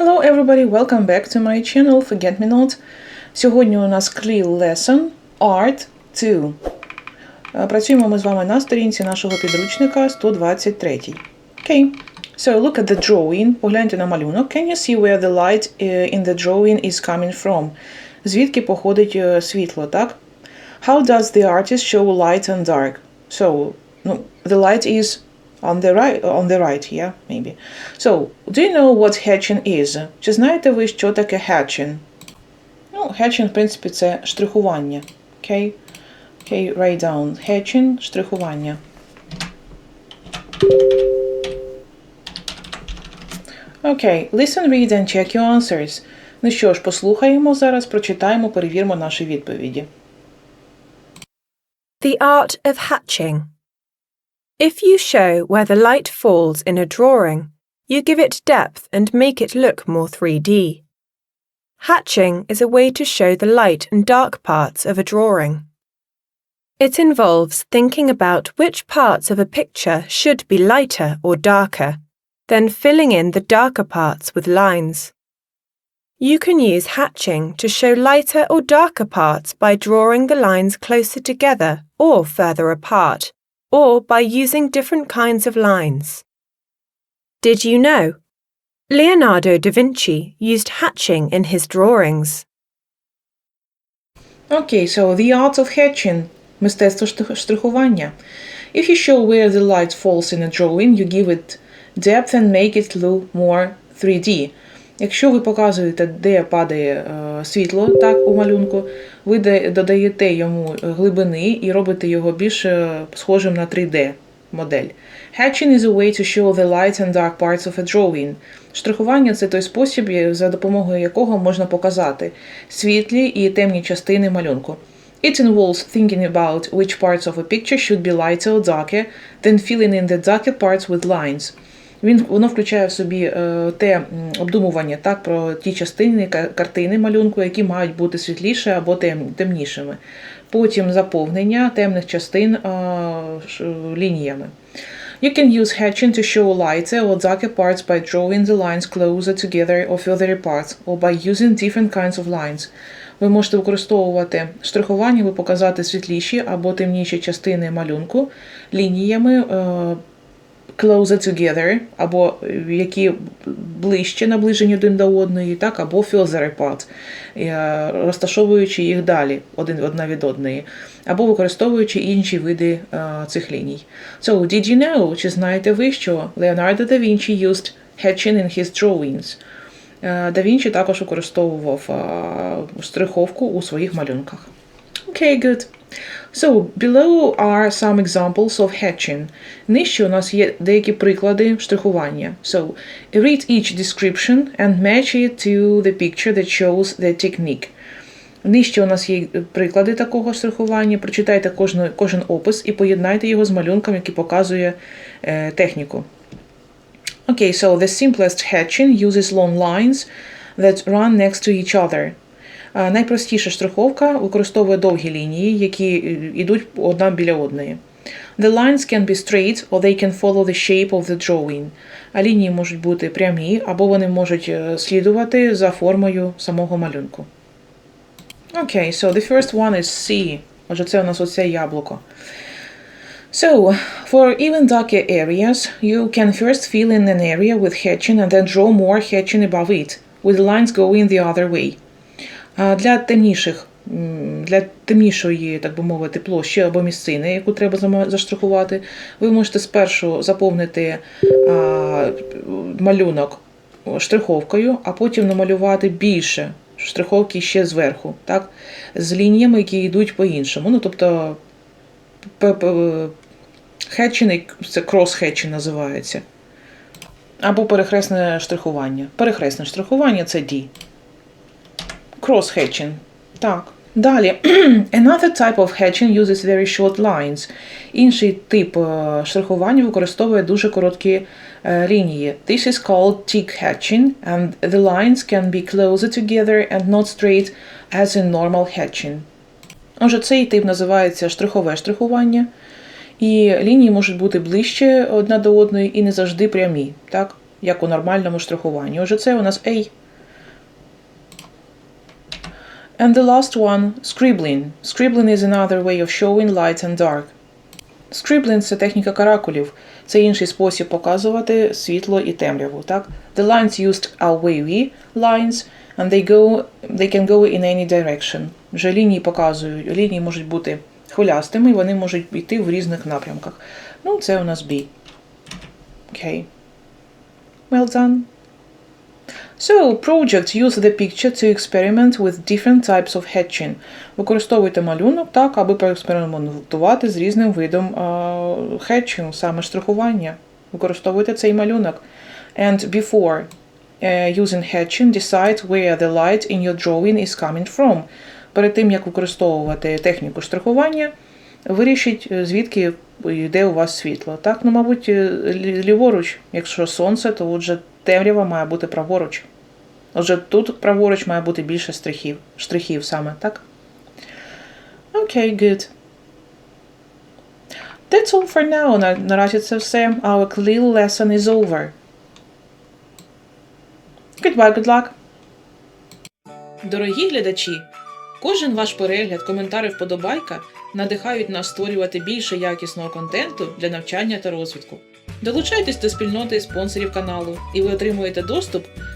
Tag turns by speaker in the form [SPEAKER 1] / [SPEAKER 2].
[SPEAKER 1] Hello everybody, welcome back to my channel Forget Me Not. Сьогодні у нас Clear Lesson Art 2. Е, Працюємо ми з вами на сторінці нашого підручника 123. Окей. So look at the drawing. Погляньте на малюнок. Can you see where the light eh, in the drawing is coming from? Звідки походить е, світло, так? How does the artist show light and dark? So, ну, the light is on the right, on the right, yeah, maybe. So, do you know what hatching is? Чи знаєте ви, що таке hatching? Ну, hatching, в принципі, це штрихування. Okay? Okay, write down. Hatching, штрихування. Okay, listen, read and check your answers. Ну що ж, послухаємо зараз, прочитаємо, перевіримо наші відповіді.
[SPEAKER 2] The art of hatching. If you show where the light falls in a drawing, you give it depth and make it look more 3D. Hatching is a way to show the light and dark parts of a drawing. It involves thinking about which parts of a picture should be lighter or darker, then filling in the darker parts with lines. You can use hatching to show lighter or darker parts by drawing the lines closer together or further apart, or by using different kinds of lines. Did you know? Leonardo da Vinci used hatching in his drawings.
[SPEAKER 1] Okay, so the art of hatching – мистецтво штрих- штрихування. If you show where the light falls in a drawing, you give it depth and make it look more 3D. Якщо ви показуєте, де падає е, світло так, у малюнку, ви додаєте йому глибини і робите його більш е, схожим на 3D модель. Hatching is a way to show the light and dark parts of a drawing. Штрихування це той спосіб, за допомогою якого можна показати світлі і темні частини малюнку. It involves thinking about which parts of a picture should be lighter or darker, then filling in the darker parts with lines. Він воно включає в собі е, те обдумування так про ті частини картини малюнку, які мають бути світліше або тем, темнішими. Потім заповнення темних частин лініями. You can use hatching to show lighter or darker parts by drawing the lines closer together or further apart, or by using different kinds of lines. Ви можете використовувати штрихування, ви показати світліші або темніші частини малюнку лініями е, closer together, або е, які ближче наближені один до одної, так, або further apart, е, розташовуючи їх далі один одна від одної, або використовуючи інші види е, цих ліній. So, did you know, чи знаєте ви, що Leonardo da Vinci used hatching in his drawings? Да Вінчі також використовував е, штриховку у своїх малюнках. Okay, good. So, below are some examples of hatching. Нижче у нас є деякі приклади штрихування. So, read each description and match it to the picture that shows the technique. Нижче у нас є приклади такого штрихування. Прочитайте кожен, кожен опис і поєднайте його з малюнком, який показує е, техніку. Okay, so the simplest hatching uses long lines that run next to each other. Найпростіша штриховка використовує довгі лінії, які е, йдуть одна біля одної. The lines can be straight or they can follow the shape of the drawing. А лінії можуть бути прямі, або вони можуть е, слідувати за формою самого малюнку. Okay, so the first one is C. Отже, це у нас оце яблуко. So, for even darker areas, you can first fill in an area with hatching and then draw more hatching above it, with lines going the other way. А Для темніших, для темнішої, так би мовити, площі або місцини, яку треба заштрихувати, ви можете спершу заповнити а, малюнок штриховкою, а потім намалювати більше штриховки ще зверху, так? з лініями, які йдуть по-іншому. Ну, тобто п- п- це крос-хетчинг називається. Або перехресне штрихування. Перехресне штрихування це D. Cross-hatching. Так. Далі. Another type of hatching uses very short lines. Інший тип е, штрихування використовує дуже короткі е, лінії. This is called tick hatching, and the lines can be closer together and not straight as in normal hatching. Отже, цей тип називається штрихове штрихування, і лінії можуть бути ближче одна до одної і не завжди прямі. Так? як у нормальному штрихуванні. Отже, це у нас A. And the last one scribbling. Scribbling is another way of showing light and dark. Scribbling – це техніка каракулів. Це інший спосіб показувати світло і темряву. Так? The lines used are wavy lines, and they go they can go in any direction. Вже лінії показують, лінії можуть бути хвилястими, і вони можуть йти в різних напрямках. Ну, це у нас B. Okay. Well done. So, projects use the picture to experiment with different types of hatching. Використовуйте малюнок так, аби поекспериментувати з різним видом хетчингу, саме штрихування. Використовуйте цей малюнок. And before uh, using hatching, decide where the light in your drawing is coming from. Перед тим, як використовувати техніку штрихування, вирішіть, е, звідки йде у вас світло. Так, ну, мабуть, е, ліворуч, якщо сонце, то отже темрява має бути праворуч. Отже, тут праворуч має бути більше штрихів, штрихів саме, так? Окей, okay, good. That's all for now. На, наразі це все. Our little lesson is over. Goodbye, good luck. Дорогі глядачі, кожен ваш перегляд, коментар і вподобайка надихають нас створювати більше якісного контенту для навчання та розвитку. Долучайтесь до спільноти спонсорів каналу, і ви отримуєте доступ